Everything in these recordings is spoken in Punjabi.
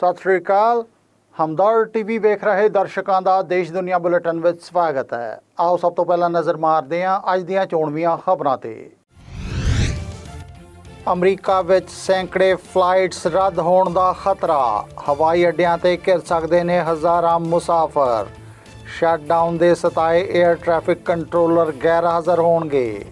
ਸਤਿ ਸ਼੍ਰੀ ਅਕਾਲ। ਹਮਦਰ ਟੀਵੀ ਵੇਖ ਰਹੇ ਦਰਸ਼ਕਾਂ ਦਾ ਦੇਸ਼ ਦੁਨੀਆ ਬੁਲੇਟਿਨ ਵਿੱਚ ਸਵਾਗਤ ਹੈ। ਆਓ ਸਭ ਤੋਂ ਪਹਿਲਾਂ ਨਜ਼ਰ ਮਾਰਦੇ ਹਾਂ ਅੱਜ ਦੀਆਂ ਚੋਣਵੀਆਂ ਖਬਰਾਂ ਤੇ। ਅਮਰੀਕਾ ਵਿੱਚ ਸੈਂਕੜੇ ਫਲਾਈਟਸ ਰੱਦ ਹੋਣ ਦਾ ਖਤਰਾ। ਹਵਾਈ ਅੱਡਿਆਂ ਤੇ ਘਿਰ ਸਕਦੇ ਨੇ ਹਜ਼ਾਰਾਂ ਮੁਸਾਫਰ। ਸ਼ਟਡਾਊਨ ਦੇ ਸਤਾਏ 에ਅਰ ਟ੍ਰੈਫਿਕ ਕੰਟਰੋਲਰ ਗੈਰ ਹਾਜ਼ਰ ਹੋਣਗੇ।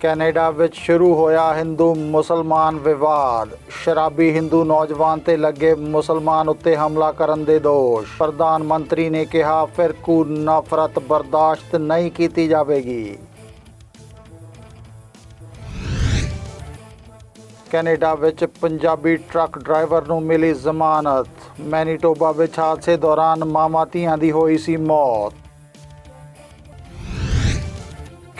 ਕੈਨੇਡਾ ਵਿੱਚ ਸ਼ੁਰੂ ਹੋਇਆ ਹਿੰਦੂ ਮੁਸਲਮਾਨ ਵਿਵਾਦ। ਸ਼ਰਾਬੀ ਹਿੰਦੂ ਨੌਜਵਾਨ ਤੇ ਲੱਗੇ ਮੁਸਲਮਾਨ ਉੱਤੇ ਹਮਲਾ ਕਰਨ ਦੇ ਦੋਸ਼। ਪ੍ਰਧਾਨ ਮੰਤਰੀ ਨੇ ਕਿਹਾ ਫਿਰਕੂ ਨਫ਼ਰਤ ਬਰਦਾਸ਼ਤ ਨਹੀਂ ਕੀਤੀ ਜਾਵੇਗੀ। ਕੈਨੇਡਾ ਵਿੱਚ ਪੰਜਾਬੀ ਟਰੱਕ ਡਰਾਈਵਰ ਨੂੰ ਮਿਲੀ ਜ਼ਮਾਨਤ। ਮੈਨੀਟੋਬਾ ਵਿੱਚ ਹਾਦਸੇ ਦੌਰਾਨ ਮਾਮਾ ਧੀਆਂ ਦੀ ਹੋਈ ਸੀ ਮੌਤ।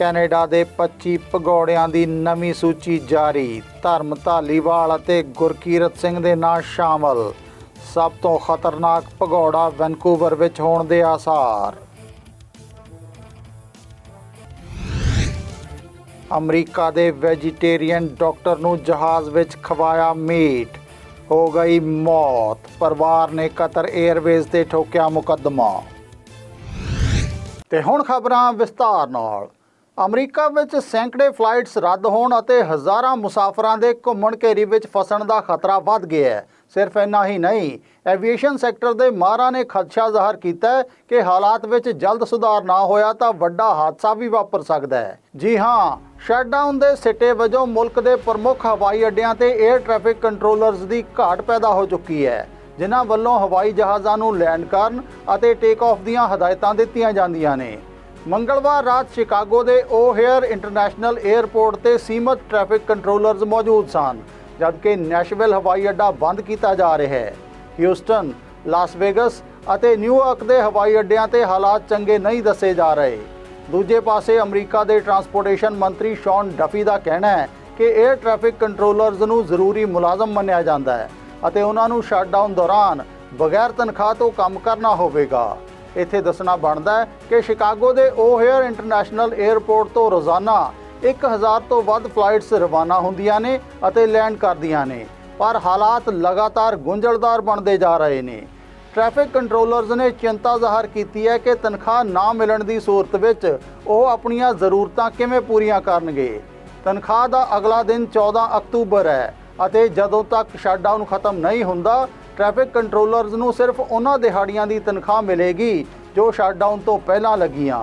ਕੈਨੇਡਾ ਦੇ 25 ਭਗੌੜਿਆਂ ਦੀ ਨਵੀਂ ਸੂਚੀ ਜਾਰੀ। ਧਰਮ ਧਾਲੀਵਾਲ ਅਤੇ ਗੁਰਕੀਰਤ ਸਿੰਘ ਦੇ ਨਾਂ ਸ਼ਾਮਲ। ਸਭ ਤੋਂ ਖਤਰਨਾਕ ਭਗੌੜਾ ਵੈਨਕੂਵਰ ਵਿੱਚ ਹੋਣ ਦੇ ਆਸਾਰ। ਅਮਰੀਕਾ ਦੇ ਵੈਜੀਟੇਰੀਅਨ ਡਾਕਟਰ ਨੂੰ ਜਹਾਜ਼ ਵਿੱਚ ਖਵਾਇਆ ਮੀਟ। ਹੋ ਗਈ ਮੌਤ। ਪਰਿਵਾਰ ਨੇ ਕਤਰ 에ਅਰਵੇਜ਼ ਤੇ ਠੋਕਿਆ ਮੁਕੱਦਮਾ। ਤੇ ਹੁਣ ਖਬਰਾਂ ਵਿਸਤਾਰ ਨਾਲ। ਅਮਰੀਕਾ ਵਿੱਚ ਸੈਂਕੜੇ ਫਲਾਈਟਸ ਰੱਦ ਹੋਣ ਅਤੇ ਹਜ਼ਾਰਾਂ ਮੁਸਾਫਰਾਂ ਦੇ ਘੁੰਮਣ ਘੇਰੀ ਵਿੱਚ ਫਸਣ ਦਾ ਖਤਰਾ ਵੱਧ ਗਿਆ ਹੈ। ਸਿਰਫ ਇੰਨਾ ਹੀ ਨਹੀਂ, ਐਵੀਏਸ਼ਨ ਸੈਕਟਰ ਦੇ ਮਾਹਰਾਂ ਨੇ ਖਦਸ਼ਾ ਜ਼ਾਹਰ ਕੀਤਾ ਹੈ ਕਿ ਹਾਲਾਤ ਵਿੱਚ ਜਲਦ ਸੁਧਾਰ ਨਾ ਹੋਇਆ ਤਾਂ ਵੱਡਾ ਹਾਦਸਾ ਵੀ ਵਾਪਰ ਸਕਦਾ ਹੈ। ਜੀ ਹਾਂ, ਸ਼ਟਡਾਊਨ ਦੇ ਸਿੱਟੇ ਵਜੋਂ ਮੁਲਕ ਦੇ ਪ੍ਰਮੁੱਖ ਹਵਾਈ ਅੱਡਿਆਂ ਤੇ 에ਅਰ ਟ੍ਰੈਫਿਕ ਕੰਟਰੋਲਰਸ ਦੀ ਘਾਟ ਪੈਦਾ ਹੋ ਚੁੱਕੀ ਹੈ, ਜਿਨ੍ਹਾਂ ਵੱਲੋਂ ਹਵਾਈ ਜਹਾਜ਼ਾਂ ਨੂੰ ਲੈਂਡ ਕਰਨ ਅਤੇ ਟੇਕ ਆਫ ਦੀਆਂ ਹਦਾਇਤਾਂ ਦਿੱਤੀਆਂ ਜਾਂਦੀਆਂ ਨੇ। ਮੰਗਲਵਾਰ ਰਾਤ ਸ਼ਿਕਾਗੋ ਦੇ ਓਹੇਅਰ ਇੰਟਰਨੈਸ਼ਨਲ 에ਅਰਪੋਰਟ ਤੇ ਸੀਮਤ ਟ੍ਰੈਫਿਕ ਕੰਟਰੋਲਰਜ਼ ਮੌਜੂਦ ਸਨ, ਜਦਕਿ ਨੈਸ਼ਵਿਲ ਹਵਾਈ ਅੱਡਾ ਬੰਦ ਕੀਤਾ ਜਾ ਰਿਹਾ ਹੈ। ਹਿਊਸਟਨ, ਲਾਸ ਵੇਗਸ ਅਤੇ ਨਿਊਯਾਰਕ ਦੇ ਹਵਾਈ ਅੱਡਿਆਂ ਤੇ ਹਾਲਾਤ ਚੰਗੇ ਨਹੀਂ ਦੱਸੇ ਜਾ ਰਹੇ। ਦੂਜੇ ਪਾਸੇ ਅਮਰੀਕਾ ਦੇ ਟਰਾਂਸਪੋਰਟੇਸ਼ਨ ਮੰਤਰੀ ਸ਼ੌਨ ਡਫੀ ਦਾ ਕਹਿਣਾ ਹੈ ਕਿ 에ਅਰ ਟ੍ਰੈਫਿਕ ਕੰਟਰੋਲਰਜ਼ ਨੂੰ ਜ਼ਰੂਰੀ ਮੁਲਾਜ਼ਮ ਮੰਨਿਆ ਜਾਂਦਾ ਹੈ ਅਤੇ ਉਹਨਾਂ ਨੂੰ ਸ਼ਟਡਾਊਨ ਦੌਰਾਨ ਬਗੈਰ ਤਨਖਾਹ ਤੋਂ ਕੰਮ ਕਰਨਾ ਹੋਵੇਗਾ। ਇੱਥੇ ਦੱਸਣਾ ਬਣਦਾ ਹੈ ਕਿ ਸ਼ਿਕਾਗੋ ਦੇ ਓਹੇਅਰ ਇੰਟਰਨੈਸ਼ਨਲ 에ਅਰਪੋਰਟ ਤੋਂ ਰੋਜ਼ਾਨਾ 1000 ਤੋਂ ਵੱਧ ਫਲਾਈਟਸ ਰਵਾਨਾ ਹੁੰਦੀਆਂ ਨੇ ਅਤੇ ਲੈਂਡ ਕਰਦੀਆਂ ਨੇ, ਪਰ ਹਾਲਾਤ ਲਗਾਤਾਰ ਗੁੰਝਲਦਾਰ ਬਣਦੇ ਜਾ ਰਹੇ ਨੇ। ਟ੍ਰੈਫਿਕ ਕੰਟਰੋਲਰਸ ਨੇ ਚਿੰਤਾ ਜ਼ਾਹਰ ਕੀਤੀ ਹੈ ਕਿ ਤਨਖਾਹ ਨਾ ਮਿਲਣ ਦੀ ਸੂਰਤ ਵਿੱਚ ਉਹ ਆਪਣੀਆਂ ਜ਼ਰੂਰਤਾਂ ਕਿਵੇਂ ਪੂਰੀਆਂ ਕਰਨਗੇ। ਤਨਖਾਹ ਦਾ ਅਗਲਾ ਦਿਨ 14 ਅਕਤੂਬਰ ਹੈ ਅਤੇ ਜਦੋਂ ਤੱਕ ਸ਼ਟਡਾਊਨ ਖਤਮ ਨਹੀਂ ਹੁੰਦਾ ਟ੍ਰੈਫਿਕ ਕੰਟਰੋਲਰਸ ਨੂੰ ਸਿਰਫ ਉਹਨਾਂ ਦਿਹਾੜੀਆਂ ਦੀ ਤਨਖਾਹ ਮਿਲੇਗੀ ਜੋ ਸ਼ਟਡਾਊਨ ਤੋਂ ਪਹਿਲਾਂ ਲੱਗੀਆਂ।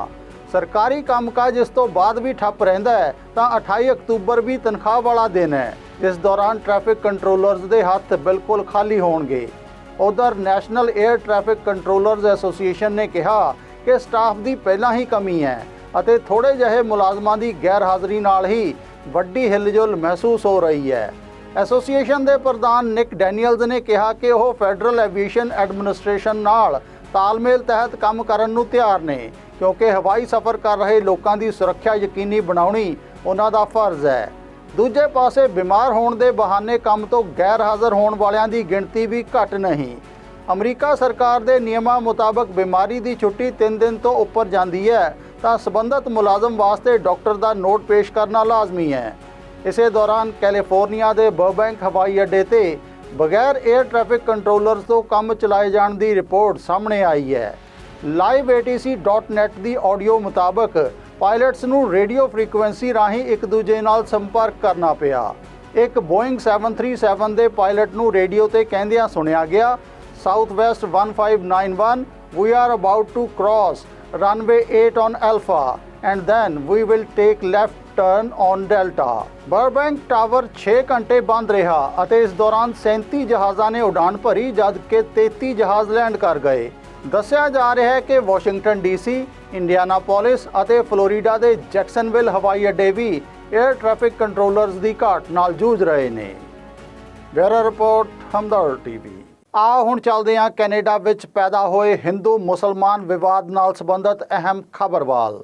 ਸਰਕਾਰੀ ਕੰਮਕਾਜ ਇਸ ਤੋਂ ਬਾਅਦ ਵੀ ਠੱਪ ਰਹਿੰਦਾ ਹੈ, ਤਾਂ 28 ਅਕਤੂਬਰ ਵੀ ਤਨਖਾਹ ਵਾਲਾ ਦਿਨ ਹੈ। ਇਸ ਦੌਰਾਨ ਟ੍ਰੈਫਿਕ ਕੰਟਰੋਲਰਸ ਦੇ ਹੱਥ ਬਿਲਕੁਲ ਖਾਲੀ ਹੋਣਗੇ। ਉਧਰ national air traffic controllers association ਨੇ ਕਿਹਾ ਕਿ ਸਟਾਫ ਦੀ ਪਹਿਲਾਂ ਹੀ ਕਮੀ ਹੈ ਅਤੇ ਥੋੜੇ ਜਿਹੇ ਮੁਲਾਜ਼ਮਾਂ ਦੀ ਗੈਰ ਹਾਜ਼ਰੀ ਨਾਲ ਹੀ ਵੱਡੀ ਹਿਲਜੁਲ ਮਹਿਸੂਸ ਹੋ ਰਹੀ ਹੈ। ਐਸੋਸੀਏਸ਼ਨ ਦੇ ਪ੍ਰਧਾਨ ਨਿਕ ਡੈਨੀਅਲਜ਼ ਨੇ ਕਿਹਾ ਕਿ ਉਹ ਫੈਡਰਲ ਐਵੀਏਸ਼ਨ ਐਡਮਿਨਿਸਟ੍ਰੇਸ਼ਨ ਨਾਲ ਤਾਲਮੇਲ ਤਹਿਤ ਕੰਮ ਕਰਨ ਨੂੰ ਤਿਆਰ ਨੇ, ਕਿਉਂਕਿ ਹਵਾਈ ਸਫ਼ਰ ਕਰ ਰਹੇ ਲੋਕਾਂ ਦੀ ਸੁਰੱਖਿਆ ਯਕੀਨੀ ਬਣਾਉਣੀ ਉਹਨਾਂ ਦਾ ਫਰਜ਼ ਹੈ। ਦੂਜੇ ਪਾਸੇ ਬਿਮਾਰ ਹੋਣ ਦੇ ਬਹਾਨੇ ਕੰਮ ਤੋਂ ਗੈਰ ਹਾਜ਼ਰ ਹੋਣ ਵਾਲਿਆਂ ਦੀ ਗਿਣਤੀ ਵੀ ਘੱਟ ਨਹੀਂ। ਅਮਰੀਕਾ ਸਰਕਾਰ ਦੇ ਨਿਯਮਾਂ ਮੁਤਾਬਕ ਬਿਮਾਰੀ ਦੀ ਛੁੱਟੀ 3 ਦਿਨ ਤੋਂ ਉੱਪਰ ਜਾਂਦੀ ਹੈ, ਤਾਂ ਸਬੰਧਤ ਮੁਲਾਜ਼ਮ ਵਾਸਤੇ ਡਾਕਟਰ ਦਾ ਨੋਟ ਪੇਸ਼ ਕਰਨਾ ਲਾਜ਼ਮੀ ਹੈ। ਇਸੇ ਦੌਰਾਨ ਕੈਲੀਫੋਰਨੀਆ ਦੇ ਬਰਬੈਂਕ ਹਵਾਈ ਅੱਡੇ ਤੇ ਬਗੈਰ 에ਅਰ ਟ੍ਰੈਫਿਕ ਕੰਟਰੋਲਰਸ ਤੋਂ ਕੰਮ ਚਲਾਏ ਜਾਣ ਦੀ ਰਿਪੋਰਟ ਸਾਹਮਣੇ ਆਈ ਹੈ। Liveatc.net ਦੀ ਆਡੀਓ ਮੁਤਾਬਕ ਪਾਇਲਟਸ ਨੂੰ ਰੇਡੀਓ ਫ੍ਰੀਕੁਐਂਸੀ ਰਾਹੀਂ ਇੱਕ ਦੂਜੇ ਨਾਲ ਸੰਪਰਕ ਕਰਨਾ ਪਿਆ। ਇੱਕ ਬੋਇੰਗ 737 ਦੇ ਪਾਇਲਟ ਨੂੰ ਰੇਡੀਓ ਤੇ ਕਹਿੰਦਿਆਂ ਸੁਣਿਆ ਗਿਆ south west 1591 we are about to cross runway 8 on alpha, and then we will take left turn on delta Burbank tower 6 ਘੰਟੇ ਬੰਦ ਰਿਹਾ ਅਤੇ ਇਸ ਦੌਰਾਨ 37 ਜਹਾਜ਼ਾਂ ਨੇ ਉਡਾਨ ਭਰੀ, ਜਦਕਿ 33 ਜਹਾਜ਼ ਲੈਂਡ ਕਰ ਗਏ। ਦੱਸਿਆ ਜਾ ਰਿਹਾ ਹੈ ਕਿ ਵਾਸ਼ਿੰਗਟਨ ਡੀਸੀ ਇੰਡੀਆਨਾਪੋਲਿਸ ਅਤੇ ਫਲੋਰੀਡਾ ਦੇ ਜੈਕਸਨਵਿਲ ਹਵਾਈ ਅੱਡੇ ਵੀ 에ਅਰ ਟ੍ਰੈਫਿਕ ਕੰਟਰੋਲਰਸ ਦੀ ਘਾਟ ਨਾਲ ਜੂਝ ਰਹੇ ਨੇ। Bureau report Hamdard TV. ਆ ਹੁਣ ਚੱਲਦੇ ਹਾਂ ਕੈਨੇਡਾ ਵਿੱਚ ਪੈਦਾ ਹੋਏ ਹਿੰਦੂ ਮੁਸਲਮਾਨ ਵਿਵਾਦ ਨਾਲ ਸੰਬੰਧਿਤ ਅਹਿਮ ਖਬਰ ਵੱਲ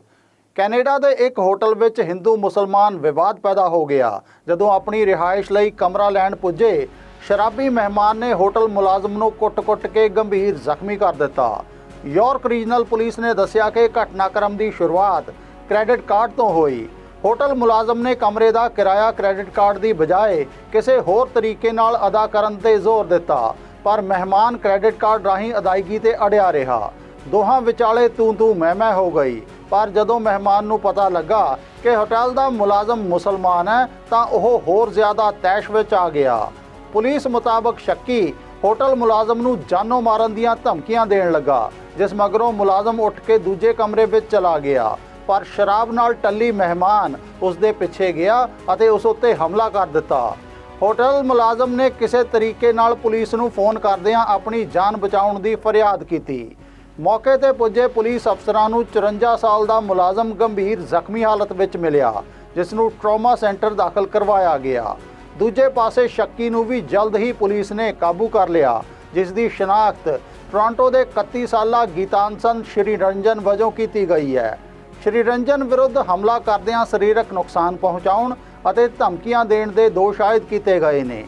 ਕੈਨੇਡਾ ਦੇ ਇੱਕ ਹੋਟਲ ਵਿੱਚ ਹਿੰਦੂ ਮੁਸਲਮਾਨ ਵਿਵਾਦ ਪੈਦਾ ਹੋ ਗਿਆ। ਜਦੋਂ ਆਪਣੀ ਰਿਹਾਇਸ਼ ਲਈ ਕਮਰਾ ਲੈਣ ਪੁੱਜੇ, ਸ਼ਰਾਬੀ ਮਹਿਮਾਨ ਨੇ ਹੋਟਲ ਮੁਲਾਜ਼ਮ ਨੂੰ ਕੁੱਟ-ਕੁੱਟ ਕੇ ਗੰਭੀਰ ਜ਼ਖਮੀ ਕਰ ਦਿੱਤਾ। ਯਾਰਕ ਰੀਜਨਲ ਪੁਲਿਸ ਨੇ ਦੱਸਿਆ ਕਿ ਘਟਨਾਕ੍ਰਮ ਦੀ ਸ਼ੁਰੂਆਤ ਕ੍ਰੈਡਿਟ ਕਾਰਡ ਤੋਂ ਹੋਈ। ਹੋਟਲ ਮੁਲਾਜ਼ਮ ਨੇ ਕਮਰੇ ਦਾ ਕਿਰਾਇਆ ਕ੍ਰੈਡਿਟ ਕਾਰਡ ਦੀ ਬਜਾਏ ਕਿਸੇ ਹੋਰ ਤਰੀਕੇ ਨਾਲ ਅਦਾ ਕਰਨ ਤੇ ਜ਼ੋਰ ਦਿੱਤਾ, ਪਰ ਮਹਿਮਾਨ ਕ੍ਰੈਡਿਟ ਕਾਰਡ ਰਾਹੀਂ ਅਦਾਇਗੀ ਤੇ ਅੜਿਆ ਰਿਹਾ। ਦੋਹਾਂ ਵਿਚਾਲੇ ਤੂੰ ਤੂੰ ਮੈਂ ਮੈਂ ਹੋ ਗਈ। ਪਰ ਜਦੋਂ ਮਹਿਮਾਨ ਨੂੰ ਪਤਾ ਲੱਗਾ ਕਿ ਹੋਟਲ ਦਾ ਮੁਲਾਜ਼ਮ ਮੁਸਲਮਾਨ ਹੈ, ਤਾਂ ਉਹ ਹੋਰ ਜ਼ਿਆਦਾ ਤੈਸ਼ ਵਿੱਚ ਆ ਗਿਆ। ਪੁਲਿਸ ਮੁਤਾਬਕ ਸ਼ੱਕੀ ਹੋਟਲ ਮੁਲਾਜ਼ਮ ਨੂੰ ਜਾਨੋਂ ਮਾਰਨ ਦੀਆਂ ਧਮਕੀਆਂ ਦੇਣ ਲੱਗਾ, ਜਿਸ ਮਗਰੋਂ ਮੁਲਾਜ਼ਮ ਉੱਠ ਕੇ ਦੂਜੇ ਕਮਰੇ ਵਿੱਚ ਚਲਾ ਗਿਆ। ਪਰ ਸ਼ਰਾਬ ਨਾਲ ਟੱਲੀ ਮਹਿਮਾਨ ਉਸ ਦੇ ਪਿੱਛੇ ਗਿਆ ਅਤੇ ਉਸ ਉੱਤੇ ਹਮਲਾ ਕਰ ਦਿੱਤਾ। ਹੋਟਲ ਮੁਲਾਜ਼ਮ ਨੇ ਕਿਸੇ ਤਰੀਕੇ ਨਾਲ ਪੁਲਿਸ ਨੂੰ ਫੋਨ ਕਰਦਿਆਂ ਆਪਣੀ ਜਾਨ ਬਚਾਉਣ ਦੀ ਫਰਿਆਦ ਕੀਤੀ। ਮੌਕੇ ਤੇ ਪੁੱਜੇ ਪੁਲਿਸ ਅਫਸਰਾਂ ਨੂੰ 54 ਸਾਲ ਦਾ ਮੁਲਾਜ਼ਮ ਗੰਭੀਰ ਜ਼ਖਮੀ ਹਾਲਤ ਵਿੱਚ ਮਿਲਿਆ, ਜਿਸ ਨੂੰ ਟਰਾਮਾ ਸੈਂਟਰ ਦਾਖਲ ਕਰਵਾਇਆ ਗਿਆ। ਦੂਜੇ ਪਾਸੇ ਸ਼ੱਕੀ ਨੂੰ ਵੀ ਜਲਦ ਹੀ ਪੁਲਿਸ ਨੇ ਕਾਬੂ ਕਰ ਲਿਆ, ਜਿਸ ਦੀ ਸ਼ਨਾਖਤ ਟੋਰਾਂਟੋ ਦੇ 31 ਸਾਲਾ ਗੀਤਾਂਸਨ ਸ਼੍ਰੀ ਰੰਜਨ ਵਜੋਂ ਕੀਤੀ ਗਈ ਹੈ। ਸ਼੍ਰੀ ਰੰਜਨ ਵਿਰੁੱਧ ਹਮਲਾ ਕਰਦਿਆਂ ਸਰੀਰਕ ਨੁਕਸਾਨ ਪਹੁੰਚਾਉਣ ਅਤੇ ਧਮਕੀਆਂ ਦੇਣ ਦੇ ਦੋਸ਼ ਆਇਦ ਕੀਤੇ ਗਏ ਨੇ।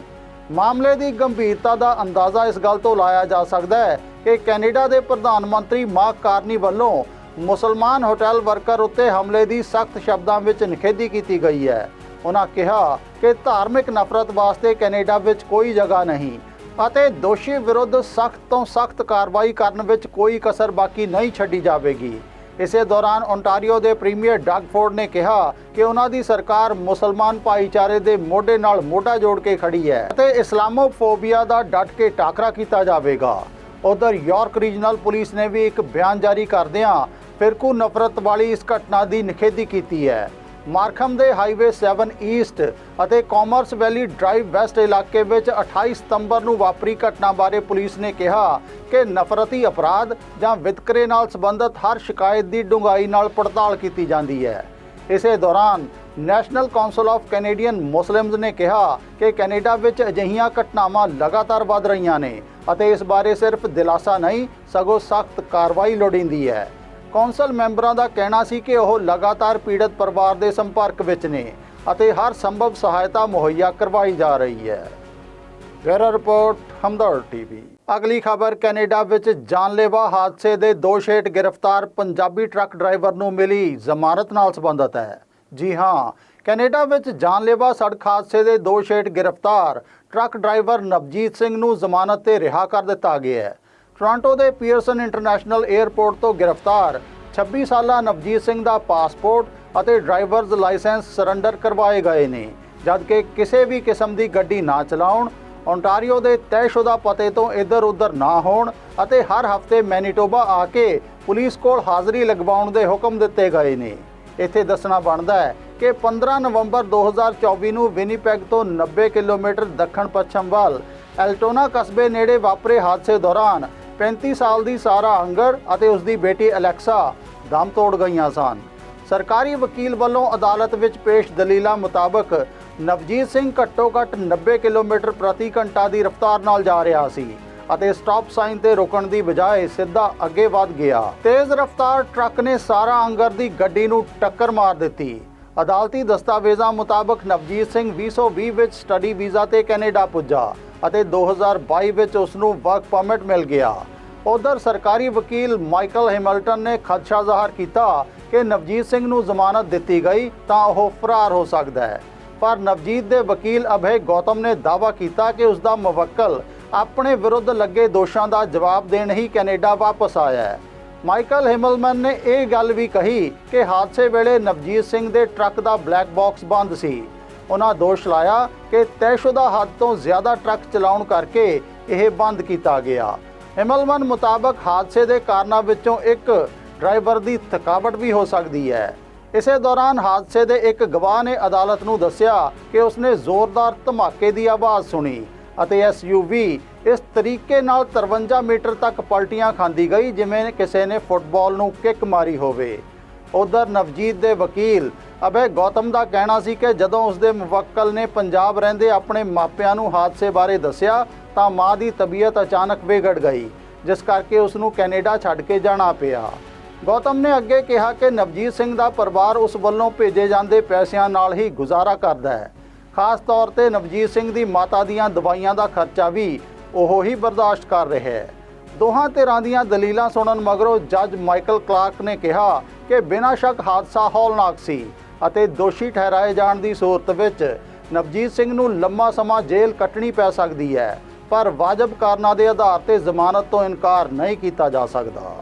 ਮਾਮਲੇ ਦੀ ਗੰਭੀਰਤਾ ਦਾ ਅੰਦਾਜ਼ਾ ਇਸ ਗੱਲ ਤੋਂ ਲਾਇਆ ਜਾ ਸਕਦਾ ਹੈ ਕਿ ਕੈਨੇਡਾ ਦੇ ਪ੍ਰਧਾਨ ਮੰਤਰੀ ਮਾਰਕ ਕਾਰਨੀ ਵੱਲੋਂ ਮੁਸਲਮਾਨ ਹੋਟਲ ਵਰਕਰ ਉੱਤੇ ਹਮਲੇ ਦੀ ਸਖਤ ਸ਼ਬਦਾਂ ਵਿੱਚ ਨਿਖੇਧੀ ਕੀਤੀ ਗਈ ਹੈ। ਉਹਨਾਂ ਕਿਹਾ ਕਿ ਧਾਰਮਿਕ ਨਫ਼ਰਤ ਵਾਸਤੇ ਕੈਨੇਡਾ ਵਿੱਚ ਕੋਈ ਜਗ੍ਹਾ ਨਹੀਂ ਅਤੇ ਦੋਸ਼ੀ ਵਿਰੁੱਧ ਸਖਤ ਤੋਂ ਸਖਤ ਕਾਰਵਾਈ ਕਰਨ ਵਿੱਚ ਕੋਈ ਕਸਰ ਬਾਕੀ ਨਹੀਂ ਛੱਡੀ ਜਾਵੇਗੀ। ਇਸੇ ਦੌਰਾਨ ਓਨਟਾਰੀਓ ਦੇ ਪ੍ਰੀਮੀਅਰ ਡਗ ਫੋਰਡ ਨੇ ਕਿਹਾ ਕਿ ਉਹਨਾਂ ਦੀ ਸਰਕਾਰ ਮੁਸਲਮਾਨ ਭਾਈਚਾਰੇ ਦੇ ਮੋਢੇ ਨਾਲ ਮੋਢਾ ਜੋੜ ਕੇ ਖੜੀ ਹੈ ਅਤੇ ਇਸਲਾਮੋਫੋਬੀਆ ਦਾ ਡਟ ਕੇ ਟਾਕਰਾ ਕੀਤਾ ਜਾਵੇਗਾ। ਉਧਰ ਯਾਰਕ ਰੀਜਨਲ ਪੁਲਿਸ ਨੇ ਵੀ ਇੱਕ ਬਿਆਨ ਜਾਰੀ ਕਰਦਿਆਂ ਫਿਰਕੂ ਨਫ਼ਰਤ ਵਾਲੀ ਇਸ ਘਟਨਾ ਦੀ ਨਿਖੇਧੀ ਕੀਤੀ ਹੈ। ਮਾਰਖਮ ਦੇ ਹਾਈਵੇ 7 ਈਸਟ ਅਤੇ ਕਾਮਰਸ ਵੈਲੀ ਡਰਾਈਵ ਵੈਸਟ ਇਲਾਕੇ ਵਿੱਚ 28 ਸਤੰਬਰ ਨੂੰ ਵਾਪਰੀ ਘਟਨਾ ਬਾਰੇ ਪੁਲਿਸ ਨੇ ਕਿਹਾ ਕਿ ਨਫ਼ਰਤੀ ਅਪਰਾਧ ਜਾਂ ਵਿਤਕਰੇ ਨਾਲ ਸੰਬੰਧਿਤ ਹਰ ਸ਼ਿਕਾਇਤ ਦੀ ਡੂੰਘਾਈ ਨਾਲ ਪੜਤਾਲ ਕੀਤੀ ਜਾਂਦੀ ਹੈ। ਇਸੇ ਦੌਰਾਨ National Council of Canadian Muslims ਨੇ ਕਿਹਾ ਕਿ ਕੈਨੇਡਾ ਵਿੱਚ ਅਜਿਹੀਆਂ ਘਟਨਾਵਾਂ ਲਗਾਤਾਰ ਵਧ ਰਹੀਆਂ ਨੇ ਅਤੇ ਇਸ ਬਾਰੇ ਸਿਰਫ ਦਿਲਾਸਾ ਨਹੀਂ, ਸਗੋਂ ਸਖਤ ਕਾਰਵਾਈ ਲੋੜੀਂਦੀ ਹੈ। ਕੌਂਸਲ ਮੈਂਬਰਾਂ ਦਾ ਕਹਿਣਾ ਸੀ ਕਿ ਉਹ ਲਗਾਤਾਰ ਪੀੜਤ ਪਰਿਵਾਰ ਦੇ ਸੰਪਰਕ ਵਿੱਚ ਨੇ ਅਤੇ ਹਰ ਸੰਭਵ ਸਹਾਇਤਾ ਮੁਹੱਈਆ ਕਰਵਾਈ ਜਾ ਰਹੀ ਹੈ। Bureau report Hamdard TV. ਅਗਲੀ ਖਬਰ, ਕੈਨੇਡਾ ਵਿੱਚ ਜਾਨਲੇਵਾ ਹਾਦਸੇ ਦੇ ਦੋਸ਼ ਹੇਠ ਗ੍ਰਿਫਤਾਰ ਪੰਜਾਬੀ ਟਰੱਕ ਡਰਾਈਵਰ ਨੂੰ ਮਿਲੀ ਜ਼ਮਾਨਤ ਨਾਲ ਸੰਬੰਧਤ ਹੈ। ਜੀ ਹਾਂ, ਕੈਨੇਡਾ ਵਿੱਚ ਜਾਨਲੇਵਾ ਸੜਕ ਹਾਦਸੇ ਦੇ ਦੋਸ਼ ਹੇਠ ਗ੍ਰਿਫਤਾਰ ਟਰੱਕ ਡਰਾਈਵਰ ਨਵਜੀਤ ਸਿੰਘ ਨੂੰ ਜ਼ਮਾਨਤ ਤੇ ਰਿਹਾ ਕਰ ਦਿੱਤਾ ਗਿਆ ਹੈ। ਟੋਰਾਂਟੋ ਦੇ ਪੀਅਰਸਨ ਇੰਟਰਨੈਸ਼ਨਲ 에ਅਰਪੋਰਟ ਤੋਂ ਗ੍ਰਿਫਤਾਰ। 26 ਸਾਲਾ ਨਵਜੀਤ ਸਿੰਘ ਦਾ ਪਾਸਪੋਰਟ ਅਤੇ ਡਰਾਈਵਰਜ਼ ਲਾਇਸੈਂਸ ਸਰੈਂਡਰ ਕਰਵਾਏ ਗਏ ਨੇ। ਜਦਕਿ ਕਿਸੇ ਵੀ ਕਿਸਮ ਦੀ ਗੱਡੀ ਨਾ ਚਲਾਉਣ ਓਨਟਾਰੀਓ ਦੇ ਤੈਅਸ਼ੁਦਾ ਪਤੇ ਤੋਂ ਇੱਧਰ-ਉੱਧਰ ਨਾ ਹੋਣ ਅਤੇ ਹਰ ਹਫ਼ਤੇ ਮੈਨੀਟੋਬਾ ਆ ਕੇ ਪੁਲਿਸ ਕੋਲ ਹਾਜ਼ਰੀ ਲਗਵਾਉਣ ਦੇ ਹੁਕਮ ਦਿੱਤੇ ਗਏ ਨੇ। ਇੱਥੇ ਦੱਸਣਾ ਬਣਦਾ ਹੈ ਕਿ 15 ਨਵੰਬਰ 2024 ਨੂੰ ਵਿਨੀਪੈਗ ਤੋਂ 90 ਕਿਲੋਮੀਟਰ ਦੱਖਣ ਪੱਛਮ ਵੱਲ ਐਲਟੋਨਾ ਕਸਬੇ ਨੇੜੇ ਵਾਪਰੇ ਹਾਦਸੇ ਦੌਰਾਨ 35 ਸਾਲ ਦੀ ਸਾਰਾ ਅੰਗਰ ਅਤੇ ਉਸ ਦੀ ਬੇਟੀ ਅਲੈਕਸਾ ਦਮ ਤੋੜ ਗਈਆਂ ਸਨ। ਸਰਕਾਰੀ ਵਕੀਲ ਵੱਲੋਂ ਅਦਾਲਤ ਵਿੱਚ ਪੇਸ਼ ਦਲੀਲਾਂ ਮੁਤਾਬਕ ਨਵਜੀਤ ਸਿੰਘ ਘੱਟੋ-ਘੱਟ 90 ਕਿਲੋਮੀਟਰ ਪ੍ਰਤੀ ਘੰਟਾ ਦੀ ਰਫ਼ਤਾਰ ਨਾਲ ਜਾ ਰਿਹਾ ਸੀ ਅਤੇ ਸਟਾਪ ਸਾਈਨ ਤੇ ਰੁਕਣ ਦੀ ਬਜਾਏ ਸਿੱਧਾ ਅੱਗੇ ਵਧ ਗਿਆ। ਤੇਜ਼ ਰਫ਼ਤਾਰ ਟਰੱਕ ਨੇ ਸਾਰਾ ਅੰਗਰ ਦੀ ਗੱਡੀ ਨੂੰ ਟੱਕਰ ਮਾਰ ਦਿੱਤੀ। ਅਦਾਲਤੀ ਦਸਤਾਵੇਜ਼ਾਂ ਮੁਤਾਬਕ ਨਵਜੀਤ ਸਿੰਘ 2020 ਵਿੱਚ ਸਟੱਡੀ ਵੀਜ਼ਾ ਤੇ ਕੈਨੇਡਾ ਪੁੱਜਾ। ਅਤੇ 2022 ਵਿੱਚ ਉਸ ਨੂੰ ਵਰਕ ਪਰਮਿਟ ਮਿਲ ਗਿਆ। ਉਧਰ ਸਰਕਾਰੀ ਵਕੀਲ ਮਾਈਕਲ ਹੈਮਿਲਟਨ ਨੇ ਖਦਸ਼ਾ ਜ਼ਾਹਰ ਕੀਤਾ ਕਿ ਨਵਜੀਤ ਸਿੰਘ ਨੂੰ ਜ਼ਮਾਨਤ ਦਿੱਤੀ ਗਈ ਤਾਂ ਉਹ ਫਰਾਰ ਹੋ ਸਕਦਾ ਹੈ। ਪਰ ਨਵਜੀਤ ਦੇ ਵਕੀਲ ਅਭੈ ਗੌਤਮ ਨੇ ਦਾਅਵਾ ਕੀਤਾ ਕਿ ਉਸ ਦਾ ਮੁਵੱਕਲ ਆਪਣੇ ਵਿਰੁੱਧ ਲੱਗੇ ਦੋਸ਼ਾਂ ਦਾ ਜਵਾਬ ਦੇਣ ਹੀ ਕੈਨੇਡਾ ਵਾਪਸ ਆਇਆ ਹੈ। ਮਾਈਕਲ ਹਿਮਲਮਨ ਨੇ ਇਹ ਗੱਲ ਵੀ ਕਹੀ ਕਿ ਹਾਦਸੇ ਵੇਲੇ ਨਵਜੀਤ ਸਿੰਘ ਦੇ ਟਰੱਕ ਦਾ ਬਲੈਕ ਬਾਕਸ ਬੰਦ ਸੀ। ਉਹਨਾਂ ਦੋਸ਼ ਲਾਇਆ ਕਿ ਤੈਅਸ਼ੁਦਾ ਹੱਦ ਤੋਂ ਜ਼ਿਆਦਾ ਟਰੱਕ ਚਲਾਉਣ ਕਰਕੇ ਇਹ ਬੰਦ ਕੀਤਾ ਗਿਆ। ਹਿਮਲਮਨ ਮੁਤਾਬਕ ਹਾਦਸੇ ਦੇ ਕਾਰਨਾਂ ਵਿੱਚੋਂ ਇੱਕ ਡਰਾਈਵਰ ਦੀ ਥਕਾਵਟ ਵੀ ਹੋ ਸਕਦੀ ਹੈ। ਇਸੇ ਦੌਰਾਨ ਹਾਦਸੇ ਦੇ ਇੱਕ ਗਵਾਹ ਨੇ ਅਦਾਲਤ ਨੂੰ ਦੱਸਿਆ ਕਿ ਉਸਨੇ ਜ਼ੋਰਦਾਰ ਧਮਾਕੇ ਦੀ ਆਵਾਜ਼ ਸੁਣੀ ਅਤੇ ਐਸਯੂਵੀ ਇਸ ਤਰੀਕੇ ਨਾਲ 53 ਮੀਟਰ ਤੱਕ ਪਲਟੀਆਂ ਖਾਂਦੀ ਗਈ ਜਿਵੇਂ ਕਿਸੇ ਨੇ ਫੁੱਟਬਾਲ ਨੂੰ ਕਿੱਕ ਮਾਰੀ ਹੋਵੇ। ਉਧਰ ਨਵਜੀਤ ਦੇ ਵਕੀਲ। ਅਬੇ ਗੌਤਮ ਦਾ ਕਹਿਣਾ ਸੀ ਕਿ ਜਦੋਂ ਉਸਦੇ ਮੁਵੱਕਲ ਨੇ ਪੰਜਾਬ ਰਹਿੰਦੇ ਆਪਣੇ ਮਾਪਿਆਂ ਨੂੰ ਹਾਦਸੇ ਬਾਰੇ ਦੱਸਿਆ, ਤਾਂ ਮਾਂ ਦੀ ਤਬੀਅਤ ਅਚਾਨਕ ਵਿਗੜ ਗਈ, ਜਿਸ ਕਰਕੇ ਉਸ ਨੂੰ ਕੈਨੇਡਾ ਛੱਡ ਕੇ ਜਾਣਾ ਪਿਆ। ਗੌਤਮ ਨੇ ਅੱਗੇ ਕਿਹਾ ਕਿ ਨਵਜੀਤ ਸਿੰਘ ਦਾ ਪਰਿਵਾਰ ਉਸ ਵੱਲੋਂ ਭੇਜੇ ਜਾਂਦੇ ਪੈਸਿਆਂ ਨਾਲ ਹੀ ਗੁਜ਼ਾਰਾ ਕਰਦਾ ਹੈ। ਖਾਸ ਤੌਰ ਤੇ ਨਵਜੀਤ ਸਿੰਘ ਦੀ ਮਾਤਾ ਦੀਆਂ ਦਵਾਈਆਂ ਦਾ ਖਰਚਾ ਵੀ ਉਹ ਹੀ ਬਰਦਾਸ਼ਤ ਕਰ ਰਿਹਾ ਹੈ। ਦੋਹਾਂ ਧਿਰਾਂ ਦੀਆਂ ਦਲੀਲਾਂ ਸੁਣਨ ਮਗਰੋਂ ਜੱਜ ਮਾਈਕਲ ਕਲਾਰਕ ਨੇ ਕਿਹਾ ਕਿ ਬਿਨਾਂ ਸ਼ੱਕ ਹਾਦਸਾ ਹੌਲਨਾਕ ਸੀ ਅਤੇ ਦੋਸ਼ੀ ਠਹਿਰਾਏ ਜਾਣ ਦੀ ਸੂਰਤ ਵਿੱਚ ਨਵਜੀਤ ਸਿੰਘ ਨੂੰ ਲੰਮਾ ਸਮਾਂ ਜੇਲ੍ਹ ਕੱਟਣੀ ਪੈ ਸਕਦੀ ਹੈ, ਪਰ ਵਾਜਬ ਕਾਰਨਾਂ ਦੇ ਆਧਾਰ ਤੇ ਜ਼ਮਾਨਤ ਤੋਂ ਇਨਕਾਰ ਨਹੀਂ ਕੀਤਾ ਜਾ ਸਕਦਾ।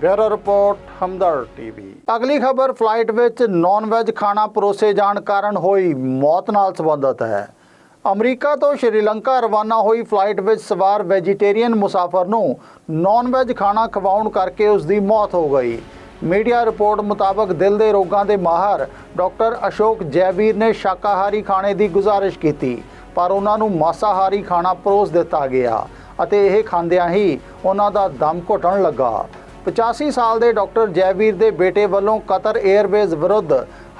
Bureau report Hamdard TV. ਅਗਲੀ ਖਬਰ ਫਲਾਈਟ ਵਿੱਚ ਨਾਨ ਵੈਜ ਖਾਣਾ ਪਰੋਸੇ ਜਾਣ ਕਾਰਨ ਹੋਈ ਮੌਤ ਨਾਲ ਸੰਬੰਧਿਤ ਹੈ। ਅਮਰੀਕਾ ਤੋਂ ਸ਼੍ਰੀਲੰਕਾ ਰਵਾਨਾ ਹੋਈ ਫਲਾਈਟ ਵਿੱਚ ਸਵਾਰ ਵੈਜੀਟੇਰੀਅਨ ਮੁਸਾਫਰ ਨੂੰ ਨਾਨ ਵੈਜ ਖਾਣਾ ਖਵਾਉਣ ਕਰਕੇ ਉਸ ਦੀ ਮੌਤ ਹੋ ਗਈ। ਮੀਡੀਆ ਰਿਪੋਰਟ ਮੁਤਾਬਕ ਦਿਲ ਦੇ ਰੋਗਾਂ ਦੇ ਮਾਹਰ ਡਾਕਟਰ ਅਸ਼ੋਕ ਜੈਵੀਰ ਨੇ ਸ਼ਾਕਾਹਾਰੀ ਖਾਣੇ ਦੀ ਗੁਜ਼ਾਰਿਸ਼ ਕੀਤੀ, ਪਰ ਉਹਨਾਂ ਨੂੰ ਮਾਸਾਹਾਰੀ ਖਾਣਾ ਪਰੋਸ ਦਿੱਤਾ ਗਿਆ ਅਤੇ ਇਹ ਖਾਂਦਿਆਂ ਹੀ ਉਹਨਾਂ ਦਾ ਦਮ ਘੁੱਟਣ ਲੱਗਾ। 85 ਸਾਲ ਦੇ ਡਾਕਟਰ ਜੈਵੀਰ ਦੇ ਬੇਟੇ ਵੱਲੋਂ ਕਤਰ 에ਅਰਵੇਜ਼ ਵਿਰੁੱਧ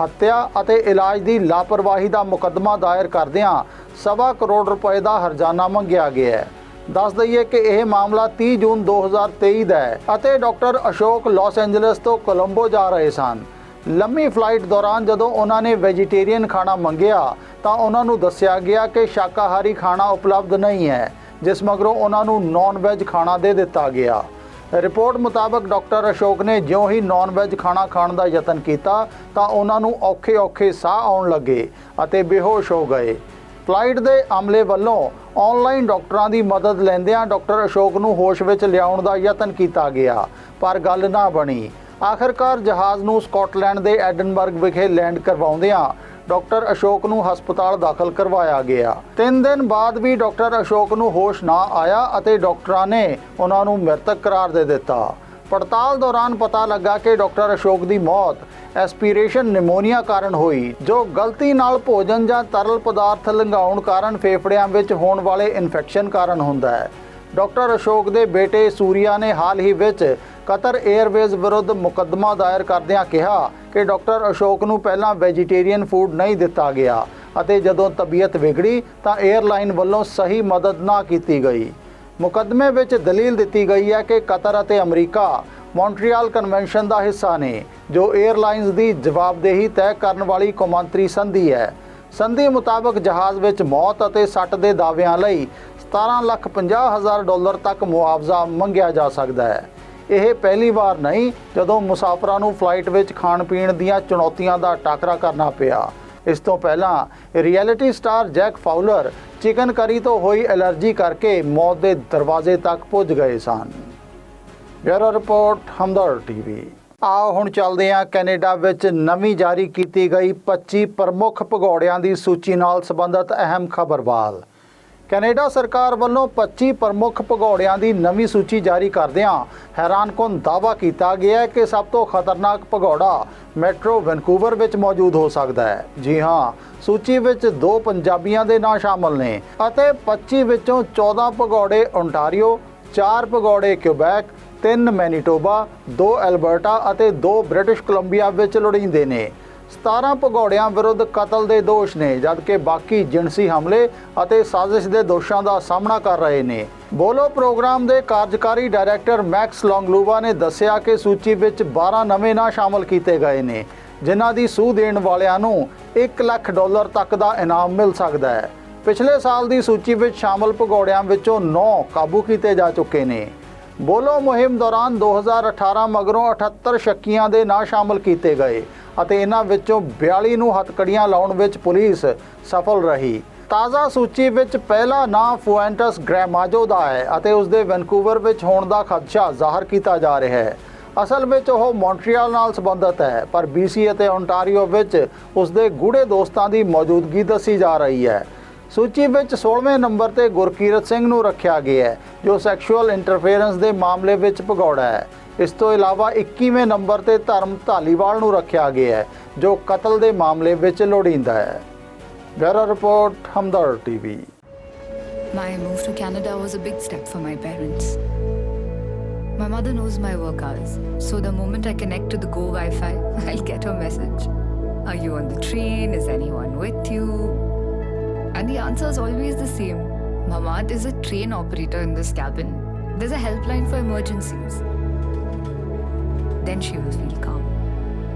ਹੱਤਿਆ ਅਤੇ ਇਲਾਜ ਦੀ ਲਾਪਰਵਾਹੀ ਦਾ ਮੁਕੱਦਮਾ ਦਾਇਰ ਕਰਦਿਆਂ ਸਵਾ ਕਰੋੜ ਰੁਪਏ ਦਾ ਹਰਜਾਨਾ ਮੰਗਿਆ ਗਿਆ ਹੈ। ਦੱਸ ਦਈਏ ਕਿ ਇਹ ਮਾਮਲਾ 30 ਜੂਨ 2023 ਦਾ ਹੈ ਅਤੇ ਡਾਕਟਰ ਅਸ਼ੋਕ ਲਾਸ ਐਂਜਲਸ ਤੋਂ ਕੋਲੰਬੋ ਜਾ ਰਹੇ ਸਨ। ਲੰਮੀ ਫਲਾਈਟ ਦੌਰਾਨ ਜਦੋਂ ਉਹਨਾਂ ਨੇ ਵੈਜੀਟੇਰੀਅਨ ਖਾਣਾ ਮੰਗਿਆ, ਤਾਂ ਉਹਨਾਂ ਨੂੰ ਦੱਸਿਆ ਗਿਆ ਕਿ ਸ਼ਾਕਾਹਾਰੀ ਖਾਣਾ ਉਪਲਬਧ ਨਹੀਂ ਹੈ, ਜਿਸ ਮਗਰੋਂ ਉਹਨਾਂ ਨੂੰ ਨਾਨ ਵੈਜ ਖਾਣਾ ਦੇ ਦਿੱਤਾ ਗਿਆ। ਰਿਪੋਰਟ ਮੁਤਾਬਕ ਡਾਕਟਰ ਅਸ਼ੋਕ ਨੇ ਜਿਉਂ ਹੀ ਨਾਨ ਵੈਜ ਖਾਣਾ ਖਾਣ ਦਾ ਯਤਨ ਕੀਤਾ, ਤਾਂ ਉਹਨਾਂ ਨੂੰ ਔਖੇ-ਔਖੇ ਸਾਹ ਆਉਣ ਲੱਗੇ ਅਤੇ ਬੇਹੋਸ਼ ਹੋ ਗਏ। ਫਲਾਈਟ ਦੇ ਅਮਲੇ ਵੱਲੋਂ ਆਨਲਾਈਨ ਡਾਕਟਰਾਂ ਦੀ ਮਦਦ ਲੈਂਦਿਆਂ ਡਾਕਟਰ ਅਸ਼ੋਕ ਨੂੰ ਹੋਸ਼ ਵਿੱਚ ਲਿਆਉਣ ਦਾ ਯਤਨ ਕੀਤਾ ਗਿਆ, ਪਰ ਗੱਲ ਨਾ ਬਣੀ। ਆਖਰਕਾਰ ਜਹਾਜ਼ ਨੂੰ ਸਕਾਟਲੈਂਡ ਦੇ ਐਡਨਬਰਗ ਵਿਖੇ ਲੈਂਡ ਕਰਵਾਉਂਦਿਆਂ ਡਾਕਟਰ ਅਸ਼ੋਕ ਨੂੰ ਹਸਪਤਾਲ ਦਾਖਲ ਕਰਵਾਇਆ ਗਿਆ। ਤਿੰਨ ਦਿਨ ਬਾਅਦ ਵੀ ਡਾਕਟਰ ਅਸ਼ੋਕ ਨੂੰ ਹੋਸ਼ ਨਾ ਆਇਆ ਅਤੇ ਡਾਕਟਰਾਂ ਨੇ ਉਹਨਾਂ ਨੂੰ ਮ੍ਰਿਤਕ ਕਰਾਰ ਦੇ ਦਿੱਤਾ। ਪੜਤਾਲ ਦੌਰਾਨ ਪਤਾ ਲੱਗਾ ਕਿ ਡਾਕਟਰ ਅਸ਼ੋਕ ਦੀ ਮੌਤ ਐਸਪੀਰੇਸ਼ਨ ਨਿਮੋਨੀਆ ਕਾਰਨ ਹੋਈ, ਜੋ ਗਲਤੀ ਨਾਲ ਭੋਜਨ ਜਾਂ ਤਰਲ ਪਦਾਰਥ ਲੰਘਾਉਣ ਕਾਰਨ ਫੇਫੜਿਆਂ ਵਿੱਚ ਹੋਣ ਵਾਲੇ ਇਨਫੈਕਸ਼ਨ ਕਾਰਨ ਹੁੰਦਾ ਹੈ। ਡਾਕਟਰ ਅਸ਼ੋਕ ਦੇ ਬੇਟੇ ਸੂਰਿਆ ਨੇ ਹਾਲ ਹੀ ਵਿੱਚ ਕਤਰ 에ਅਰਵੇਜ਼ ਵਿਰੁੱਧ ਮੁਕੱਦਮਾ ਦਾਇਰ ਕਰਦਿਆਂ ਕਿਹਾ ਕਿ ਡਾਕਟਰ ਅਸ਼ੋਕ ਨੂੰ ਪਹਿਲਾਂ ਵੈਜੀਟੇਰੀਅਨ ਫੂਡ ਨਹੀਂ ਦਿੱਤਾ ਗਿਆ ਅਤੇ ਜਦੋਂ ਤਬੀਅਤ ਵਿਗੜੀ ਤਾਂ 에ਅਰਲਾਈਨ ਵੱਲੋਂ ਸਹੀ ਮਦਦ ਨਾ ਕੀਤੀ ਗਈ। ਮੁਕੱਦਮੇ ਵਿੱਚ ਦਲੀਲ ਦਿੱਤੀ ਗਈ ਹੈ ਕਿ ਕਤਰ ਅਤੇ ਅਮਰੀਕਾ ਮੌਂਟਰੀਅਲ ਕਨਵੈਨਸ਼ਨ ਦਾ ਹਿੱਸਾ ਨੇ, ਜੋ 에ਅਰਲਾਈਨਸ ਦੀ ਜਵਾਬਦੇਹੀ ਤੈਅ ਕਰਨ ਵਾਲੀ ਕੌਮਾਂਤਰੀ ਸੰਧੀ ਹੈ। ਸੰਧੀ ਮੁਤਾਬਕ ਜਹਾਜ਼ ਵਿੱਚ ਮੌਤ ਅਤੇ ਸੱਟ ਦੇ ਦਾਅਵਿਆਂ ਲਈ 17 ਲੱਖ 50 ਹਜ਼ਾਰ ਡਾਲਰ ਤੱਕ ਮੁਆਵਜ਼ਾ ਮੰਗਿਆ ਜਾ ਸਕਦਾ ਹੈ। ਇਹ ਪਹਿਲੀ ਵਾਰ ਨਹੀਂ, ਜਦੋਂ ਮੁਸਾਫਰਾਂ ਨੂੰ ਫਲਾਈਟ ਵਿੱਚ ਖਾਣ ਪੀਣ ਦੀਆਂ ਚੁਣੌਤੀਆਂ ਦਾ ਟਾਕਰਾ ਕਰਨਾ ਪਿਆ। ਇਸ ਤੋਂ ਪਹਿਲਾਂ reality star Jack Fowler chicken curry ਤੋਂ ਹੋਈ ਐਲਰਜੀ ਕਰਕੇ ਮੌਤ ਦੇ ਦਰਵਾਜ਼ੇ ਤੱਕ ਪੁੱਜ ਗਏ ਸਨ। Bureau report Hamdard TV. ਆਓ ਹੁਣ ਚੱਲਦੇ ਹਾਂ ਕੈਨੇਡਾ ਵਿੱਚ ਨਵੀਂ ਜਾਰੀ ਕੀਤੀ ਗਈ 25 ਪ੍ਰਮੁੱਖ ਭਗੌੜਿਆਂ ਦੀ ਸੂਚੀ ਨਾਲ ਸੰਬੰਧਿਤ ਅਹਿਮ ਖਬਰ ਵੱਲ ਕੈਨੇਡਾ ਸਰਕਾਰ ਵੱਲੋਂ 25 ਪ੍ਰਮੁੱਖ ਭਗੌੜਿਆਂ ਦੀ ਨਵੀਂ ਸੂਚੀ ਜਾਰੀ ਕਰਦਿਆਂ ਹੈਰਾਨਕੁਨ ਦਾਅਵਾ ਕੀਤਾ ਗਿਆ ਹੈ ਕਿ ਸਭ ਤੋਂ ਖਤਰਨਾਕ ਭਗੌੜਾ ਮੈਟਰੋ ਵੈਨਕੂਵਰ ਵਿੱਚ ਮੌਜੂਦ ਹੋ ਸਕਦਾ ਹੈ। ਜੀ ਹਾਂ, ਸੂਚੀ ਵਿੱਚ ਦੋ ਪੰਜਾਬੀਆਂ ਦੇ ਨਾਂ ਸ਼ਾਮਲ ਨੇ ਅਤੇ 25 ਵਿੱਚੋਂ 14 ਭਗੌੜੇ ਓਨਟਾਰੀਓ 4 ਭਗੌੜੇ ਕਿਊਬੈਕ, ਤਿੰਨ ਮੈਨੀਟੋਬਾ, ਦੋ ਐਲਬਰਟਾ ਅਤੇ ਦੋ ਬ੍ਰਿਟਿਸ਼ ਕੋਲੰਬੀਆ ਵਿੱਚ ਲੋੜੀਂਦੇ ਨੇ। 17 ਭਗੌੜਿਆਂ ਵਿਰੁੱਧ ਕਤਲ ਦੇ ਦੋਸ਼ ਨੇ, ਜਦਕਿ ਬਾਕੀ ਜਿਣਸੀ ਹਮਲੇ ਅਤੇ ਸਾਜ਼ਿਸ਼ ਦੇ ਦੋਸ਼ਾਂ ਦਾ ਸਾਹਮਣਾ ਕਰ ਰਹੇ ਨੇ। ਬੋਲੋ ਪ੍ਰੋਗਰਾਮ ਦੇ ਕਾਰਜਕਾਰੀ ਡਾਇਰੈਕਟਰ ਮੈਕਸ ਲੌਂਗਲੂਵਾ ਨੇ ਦੱਸਿਆ ਕਿ ਸੂਚੀ ਵਿੱਚ 12 ਨਵੇਂ ਨਾਂ ਸ਼ਾਮਲ ਕੀਤੇ ਗਏ ਨੇ, ਜਿਨ੍ਹਾਂ ਦੀ ਸੂਹ ਦੇਣ ਵਾਲਿਆਂ ਨੂੰ 1 ਲੱਖ ਡਾਲਰ ਤੱਕ ਦਾ ਇਨਾਮ ਮਿਲ ਸਕਦਾ ਹੈ। ਪਿਛਲੇ ਸਾਲ ਦੀ ਸੂਚੀ ਵਿੱਚ ਸ਼ਾਮਲ ਭਗੌੜਿਆਂ ਵਿੱਚੋਂ 9 ਕਾਬੂ ਕੀਤੇ ਜਾ ਚੁੱਕੇ ਨੇ। ਬੋਲੋ ਮੁਹਿੰਮ ਦੌਰਾਨ 2018 ਮਗਰੋਂ 78 ਸ਼ੱਕੀਆਂ ਦੇ ਨਾਂ ਸ਼ਾਮਲ ਕੀਤੇ ਗਏ ਅਤੇ ਇਹਨਾਂ ਵਿੱਚੋਂ 42 ਨੂੰ ਹੱਥਕੜੀਆਂ ਲਾਉਣ ਵਿੱਚ ਪੁਲਿਸ ਸਫਲ ਰਹੀ। ਤਾਜ਼ਾ ਸੂਚੀ ਵਿੱਚ ਪਹਿਲਾ ਨਾਂ ਫੁਐਂਟਸ ਗ੍ਰੈਮਾਜੋ ਦਾ ਹੈ ਅਤੇ ਉਸ ਦੇ ਵੈਨਕੂਵਰ ਵਿੱਚ ਹੋਣ ਦਾ ਖਦਸ਼ਾ ਜ਼ਾਹਰ ਕੀਤਾ ਜਾ ਰਿਹਾ ਹੈ। ਅਸਲ ਵਿੱਚ ਉਹ ਮੌਂਟਰੀਅਲ ਨਾਲ ਸੰਬੰਧਿਤ ਹੈ, ਪਰ BC ਅਤੇ ਓਨਟਾਰੀਓ ਵਿੱਚ ਉਸ ਦੇ ਗੂੜੇ ਦੋਸਤਾਂ ਦੀ ਮੌਜੂਦਗੀ ਦੱਸੀ ਜਾ ਰਹੀ ਹੈ। ਸੂਚੀ ਵਿੱਚ 16ਵੇਂ ਨੰਬਰ ਤੇ ਗੁਰਕੀਰਤ ਸਿੰਘ ਨੂੰ ਰੱਖਿਆ ਗਿਆ ਹੈ ਜੋ ਸੈਕਸ਼ੂਅਲ ਇੰਟਰਫੇਰੈਂਸ ਦੇ ਮਾਮਲੇ ਵਿੱਚ ਭਗੌੜਾ ਹੈ ਇਸ ਤੋਂ ਇਲਾਵਾ 21ਵੇਂ ਨੰਬਰ ਤੇ ਧਰਮ ਧਾਲੀਵਾਲ ਨੂੰ ਰੱਖਿਆ ਗਿਆ ਹੈ ਜੋ ਕਤਲ ਦੇ ਮਾਮਲੇ ਵਿੱਚ ਲੋੜੀਂਦਾ ਹੈ bureau report Hamdard TV My move to Canada was a big step for my parents. My mother knows my work hours, so the moment I connect to the Go Wi Fi, I'll get a message. Are you on the train? Is anyone with you? And the answer is always the same Mamad is a train operator in this cabin. There's a helpline for emergencies. Then she will feel calm.